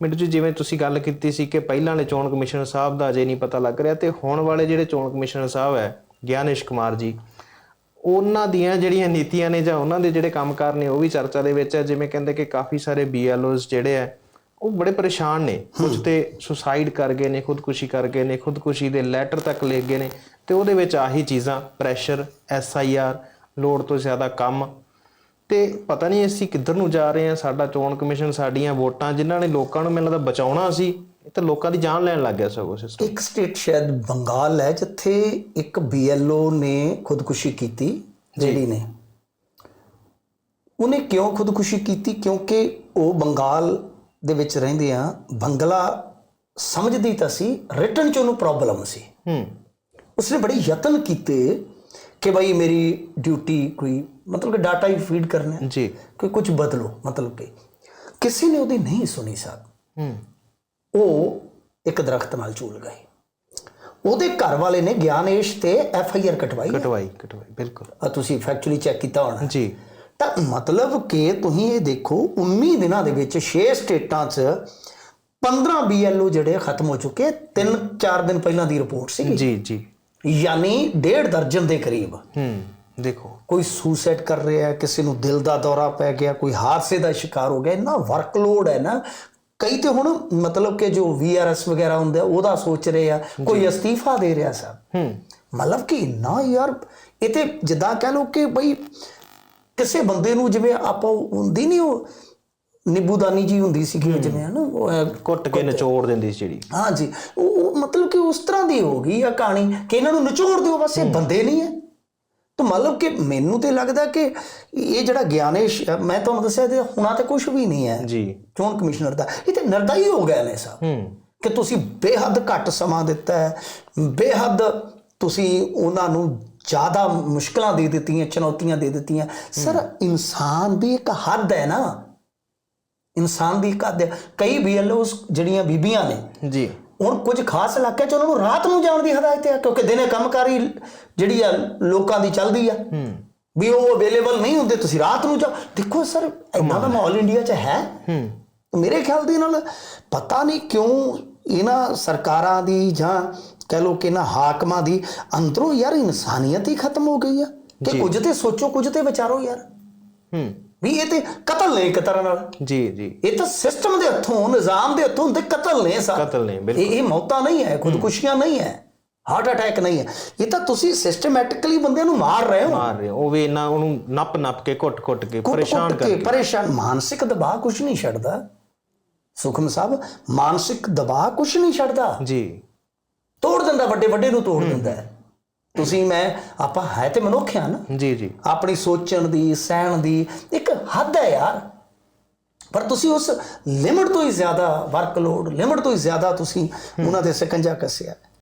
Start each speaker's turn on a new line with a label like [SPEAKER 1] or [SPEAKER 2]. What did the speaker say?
[SPEAKER 1] ਮਿੰਟੂ ਜੀ ਜਿਵੇਂ ਤੁਸੀਂ ਗੱਲ ਕੀਤੀ ਸੀ ਕਿ ਪਹਿਲਾਂ ਵਾਲੇ ਚੋਣ ਕਮਿਸ਼ਨਰ ਸਾਹਿਬ ਦਾ ਅਜੇ ਨਹੀਂ ਪਤਾ ਲੱਗ ਰਿਹਾ ਤੇ ਹੁਣ ਵਾਲੇ ਜਿਹੜੇ ਚੋਣ ਕਮਿਸ਼ਨਰ ਸਾਹਿਬ ਹੈ ਗਿਆਨੇਸ਼ ਕੁਮਾਰ ਜੀ ਉਹਨਾਂ ਦੀਆਂ ਜਿਹੜੀਆਂ ਨੀਤੀਆਂ ਨੇ ਜਾਂ ਉਹਨਾਂ ਦੇ ਜਿਹੜੇ ਕੰਮਕਾਰ ਨੇ ਉਹ ਵੀ ਚਰਚਾ ਦੇ ਵਿੱਚ ਹੈ ਜਿਵੇਂ ਕਹਿੰਦੇ ਕਿ ਕਾਫੀ ਸਾਰੇ ਬੀਐਲਓਸ ਜਿਹੜੇ ਆ ਉਹ ਬੜੇ ਪਰੇਸ਼ਾਨ ਨੇ ਕੁਝ ਤੇ ਸੁਸਾਈਡ ਕਰ ਗਏ ਨੇ ਖੁਦਕੁਸ਼ੀ ਕਰ ਗਏ ਨੇ ਖੁਦਕੁਸ਼ੀ ਦੇ ਲੈਟਰ ਤੱਕ ਲਿਖ ਗਏ ਨੇ ਤੇ ਉਹਦੇ ਵਿੱਚ ਆਹੀ ਚੀਜ਼ਾਂ ਪ੍ਰੈਸ਼ਰ ਐਸਆਈਆਰ ਲੋੜ ਤੋਂ ਜ਼ਿਆਦਾ ਕੰਮ ਤੇ ਪਤਾ ਨਹੀਂ ਅਸੀਂ ਕਿੱਧਰ ਨੂੰ ਜਾ ਰਹੇ ਹਾਂ ਸਾਡਾ ਚੋਣ ਕਮਿਸ਼ਨ ਸਾਡੀਆਂ ਵੋਟਾਂ ਜਿਨ੍ਹਾਂ ਨੇ ਲੋਕਾਂ ਨੂੰ ਮੈਨੂੰ ਲੱਗਦਾ ਬਚਾਉਣਾ ਸੀ ਇਹ ਤਾਂ ਲੋਕਾਂ ਦੀ ਜਾਨ ਲੈਣ ਲੱਗ ਗਿਆ ਸਗੋਂ ਸਿਸਟਮ।
[SPEAKER 2] ਇੱਕ ਸਟੇਟ ਸ਼ਾਇਦ ਬੰਗਾਲ ਹੈ ਜਿੱਥੇ ਇੱਕ ਬੀਐਲਓ ਨੇ ਖੁਦਕੁਸ਼ੀ ਕੀਤੀ ਜਿਹੜੀ ਨੇ। ਉਹਨੇ ਕਿਉਂ ਖੁਦਕੁਸ਼ੀ ਕੀਤੀ? ਕਿਉਂਕਿ ਉਹ ਬੰਗਾਲ ਦੇ ਵਿੱਚ ਰਹਿੰਦੇ ਆ। ਬੰਗਲਾ ਸਮਝਦੀ ਤਾਂ ਸੀ ਰਿਟਨ ਚ ਉਹਨੂੰ ਪ੍ਰੋਬਲਮ ਸੀ।
[SPEAKER 1] ਹੂੰ।
[SPEAKER 2] ਉਸਨੇ ਬੜੇ ਯਤਨ ਕੀਤੇ ਕਿ ਭਾਈ ਮੇਰੀ ਡਿਊਟੀ ਕੋਈ ਮਤਲਬ ਕਿ ਡਾਟਾ ਹੀ ਫੀਡ ਕਰਨਾ ਹੈ
[SPEAKER 1] ਜੀ
[SPEAKER 2] ਕਿ ਕੁਝ ਬਦਲੋ ਮਤਲਬ ਕਿ ਕਿਸੇ ਨੇ ਉਹਦੀ ਨਹੀਂ ਸੁਣੀ ਸਾਹਿਬ
[SPEAKER 1] ਹੂੰ
[SPEAKER 2] ਉਹ ਇੱਕ ਦਰਖਤ ਨਾਲ ਝੂਲ ਗਏ ਉਹਦੇ ਘਰ ਵਾਲੇ ਨੇ ਗਿਆਨੇਸ਼ ਤੇ ਐਫ ਆਈ ਆਰ ਕਟਵਾਈ
[SPEAKER 1] ਕਟਵਾਈ ਕਟਵਾਈ ਬਿਲਕੁਲ
[SPEAKER 2] ਆ ਤੁਸੀਂ ਫੈਕਚੁਅਲੀ ਚੈੱਕ ਕੀਤਾ ਹੋਣਾ
[SPEAKER 1] ਜੀ
[SPEAKER 2] ਤਾਂ ਮਤਲਬ ਕਿ ਤੁਸੀਂ ਇਹ ਦੇਖੋ 19 ਦਿਨਾਂ ਦੇ ਵਿੱਚ 6 ਸਟੇਟਾਂ 'ਚ 15 ਬੀਐਲਓ ਜਿਹੜੇ ਖਤਮ ਹੋ ਚੁੱਕੇ 3-4 ਦਿਨ ਪਹਿਲਾਂ ਦੀ ਰਿਪੋਰਟ ਸੀ
[SPEAKER 1] ਜੀ ਜੀ
[SPEAKER 2] ਯਾਨੀ ਡੇਢ ਦਰਜਨ ਦੇ ਕਰੀਬ।
[SPEAKER 1] ਹੂੰ ਦੇਖੋ।
[SPEAKER 2] ਕੋਈ ਸੁਸਾਈਡ ਕਰ ਰਿਹਾ ਹੈ ਕਿਸੇ ਨੂੰ ਦਿਲ ਦਾ ਦੌਰਾ ਪੈ ਗਿਆ ਕੋਈ ਹਾਦਸੇ ਦਾ ਸ਼ਿਕਾਰ ਹੋ ਗਿਆ ਇੰਨਾ ਵਰਕਲੋਡ ਹੈ ਨਾ। ਕਈ ਤੇ ਹੁਣ ਮਤਲਬ ਕਿ ਜੋ ਵੀਆਰਐਸ ਵਗੈਰਾ ਹੁੰਦਾ ਉਹਦਾ ਸੋਚ ਰਹੇ ਆ ਕੋਈ ਅਸਤੀਫਾ ਦੇ ਰਿਹਾ ਸਭ
[SPEAKER 1] ਹੂੰ।
[SPEAKER 2] ਮਤਲਬ ਕਿ ਨਾ ਯਾਰ ਇਹ ਤੇ ਜਿੱਦਾਂ ਕਹਿ ਲਓ ਕਿ ਬਈ ਕਿਸੇ ਬੰਦੇ ਨੂੰ ਜਿਵੇਂ ਆਪਾਂ ਹੁੰਦੀ ਨਹੀਂ ਉਹ ਨਿੰਬੂਦਾਨੀ ਜੀ ਹੁੰਦੀ ਸੀਗੀ ਉਹ ਜਿਵੇਂ ਹਨਾ ਉਹ ਅਹ,
[SPEAKER 1] ਕੁੱਟ ਕੇ ਨਿਚੋੜ ਦਿੰਦੀ ਸੀ ਜਿਹੜੀ।
[SPEAKER 2] ਹਾਂ ਜੀ ਉਹ ਉਹ ਮਤਲਬ ਕਿ ਉਸ ਤਰ੍ਹਾਂ ਦੀ ਹੋ ਗਈ ਆ ਕਹਾਣੀ ਕਿ ਇਹਨਾਂ ਨੂੰ ਨਿਚੋੜ ਦਿਓ ਬਸ ਇਹ ਬੰਦੇ ਨਹੀਂ ਹੈ ਤਾਂ ਮਤਲਬ ਕਿ ਮੈਨੂੰ ਤੇ ਲੱਗਦਾ ਕਿ ਇਹ ਜਿਹੜਾ ਗਿਆਨੇਸ਼ ਹੈ, ਮੈਂ ਤੁਹਾਨੂੰ ਦੱਸਿਆ ਤੇ ਹੁਣਾ ਤੇ ਕੁਝ ਵੀ ਨਹੀਂ ਹੈ
[SPEAKER 1] ਜੀ।
[SPEAKER 2] ਚੋਣ ਕਮਿਸ਼ਨਰ ਦਾ। ਇਹ ਤੇ ਨਰਦਾਈ ਹੋ ਗਏ ਨੇ ਸਾਹਿਬ
[SPEAKER 1] ਹੂੰ।
[SPEAKER 2] ਕਿ ਤੁਸੀਂ ਬੇਹੱਦ ਘੱਟ ਸਮਾਂ ਦਿੱਤਾ ਹੈ ਬੇਹੱਦ ਤੁਸੀਂ ਉਹਨਾਂ ਨੂੰ ਜ਼ਿਆਦਾ ਮੁਸ਼ਕਲਾਂ ਦੇ ਦਿੱਤੀਆਂ ਚੁਣੌਤੀਆਂ ਦੇ ਦਿੱਤੀਆਂ। ਸਰ ਇਨਸਾਨ ਦੀ ਇੱਕ ਹੱਦ ਹੈ ਨਾ। ਇਨਸਾਨ ਦੀ ਹੈ। ਕਈ ਬੀਐਲਓਸ ਜਿਹੜੀਆਂ ਬੀਬੀਆਂ ਨੇ
[SPEAKER 1] ਜੀ।
[SPEAKER 2] ਹੁਣ ਕੁਝ ਖਾਸ ਇਲਾਕੇ 'ਚ ਉਹਨਾਂ ਨੂੰ ਰਾਤ ਨੂੰ ਜਾਣ ਦੀ ਹਦਾਇਤ ਹੈ ਕਿਉਂਕਿ ਦਿਨੇ ਕੰਮਕਾਰੀ ਜਿਹੜੀ ਆ ਲੋਕਾਂ ਦੀ ਚੱਲਦੀ ਆ।
[SPEAKER 1] ਹੂੰ।
[SPEAKER 2] ਵੀ ਉਹ ਅਵੇਲੇਬਲ ਨਹੀਂ ਹੁੰਦੇ ਤੁਸੀਂ ਰਾਤ ਨੂੰ ਜਾਓ। ਦੇਖੋ ਸਰ ਇੰਨਾ ਦਾ ਮਾਹੌਲ ਇੰਡੀਆ 'ਚ ਹੈ।
[SPEAKER 1] ਹੂੰ।
[SPEAKER 2] ਮੇਰੇ ਖਿਆਲ ਦੇ ਨਾਲ ਪਤਾ ਨਹੀਂ ਕਿਉਂ ਇਹਨਾਂ ਸਰਕਾਰਾਂ ਦੀ ਜਾਂ ਕਹਿ ਲੋ ਕਿ ਇਹਨਾਂ ਹਾਕਮਾਂ ਦੀ ਅੰਦਰੋਂ ਯਾਰ ਇਨਸਾਨੀਅਤ ਹੀ ਖਤਮ ਹੋ ਗਈ ਆ। ਕਿ ਕੁਝ ਤੇ ਸੋਚੋ ਕੁਝ ਤੇ ਵਿਚਾਰੋ ਯਾਰ।
[SPEAKER 1] ਹੂੰ।
[SPEAKER 2] ਵੀ ਇਹ ਤੇ ਨੇ ਇੱਕ ਤਰ੍ਹਾਂ ਨਾਲ?
[SPEAKER 1] ਜੀ ਜੀ।
[SPEAKER 2] ਇਹ ਤਾਂ ਸਿਸਟਮ ਦੇ ਹੱਥੋਂ ਨਿਜ਼ਾਮ ਦੇ ਹੱਥੋਂ ਹੁੰਦੇ ਕਤਲ ਨੇ ਸਰ।
[SPEAKER 1] ਕਤਲ ਨੇ ਬਿਲਕੁਲ।
[SPEAKER 2] ਇਹ ਮੌਤਾਂ ਨਹੀਂ ਹੈ ਖੁਦਕੁਸ਼ੀਆਂ ਨਹੀਂ ਹੈ ਹਾਰਟ ਅਟੈਕ ਨਹੀਂ ਹੈ। ਇਹ ਤਾਂ ਤੁਸੀਂ ਸਿਸਟਮੈਟਿਕਲੀ ਬੰਦਿਆਂ ਨੂੰ ਮਾਰ ਰਹੇ ਹੋ।
[SPEAKER 1] ਮਾਰ ਰਹੇ ਹੋ। ਉਹ ਵੀ ਇਹਨਾਂ ਉਹਨੂੰ ਨੱਪ ਨੱਪ ਕੇ ਘੁੱਟ ਘੁੱਟ ਕੇ ਪਰੇਸ਼ਾਨ
[SPEAKER 2] ਕੇ
[SPEAKER 1] ਕਰ
[SPEAKER 2] ਪਰੇਸ਼ਾਨ। ਮਾਨਸਿਕ ਦਬਾਅ ਕੁਝ ਨਹੀਂ ਛੱਡਦਾ। ਸੁਖਮ ਸਾਹਿਬ ਮਾਨਸਿਕ ਦਬਾਅ ਕੁਝ ਨਹੀਂ ਛੱਡਦਾ।
[SPEAKER 1] ਜੀ।
[SPEAKER 2] ਤੋੜ ਦਿੰਦਾ ਵੱਡੇ ਵੱਡੇ ਨੂੰ ਤੋੜ ਦਿੰਦਾ ਹੈ। ਤੁਸੀਂ ਮੈਂ ਆਪਾਂ ਹੈ ਤੇ ਮਨੁੱਖ ਆ ਨਾ।
[SPEAKER 1] ਜੀ ਜੀ।
[SPEAKER 2] ਆਪਣੀ ਸੋਚਣ ਦੀ ਸਹਿਣ ਦੀ ਇੱਕ ਹੱਦ ਹੈ ਯਾਰ। ਪਰ ਤੁਸੀਂ ਉਸ ਲਿਮਟ ਤੋਂ ਹੀ ਜ਼ਿਆਦਾ ਵਰਕਲੋਡ ਲਿਮਟ ਤੋਂ ਹੀ ਜ਼ਿਆਦਾ ਤੁਸੀਂ ਉਹਨਾਂ ਦੇ ਸਕੰਜਾ ਕੱਸਿਆ।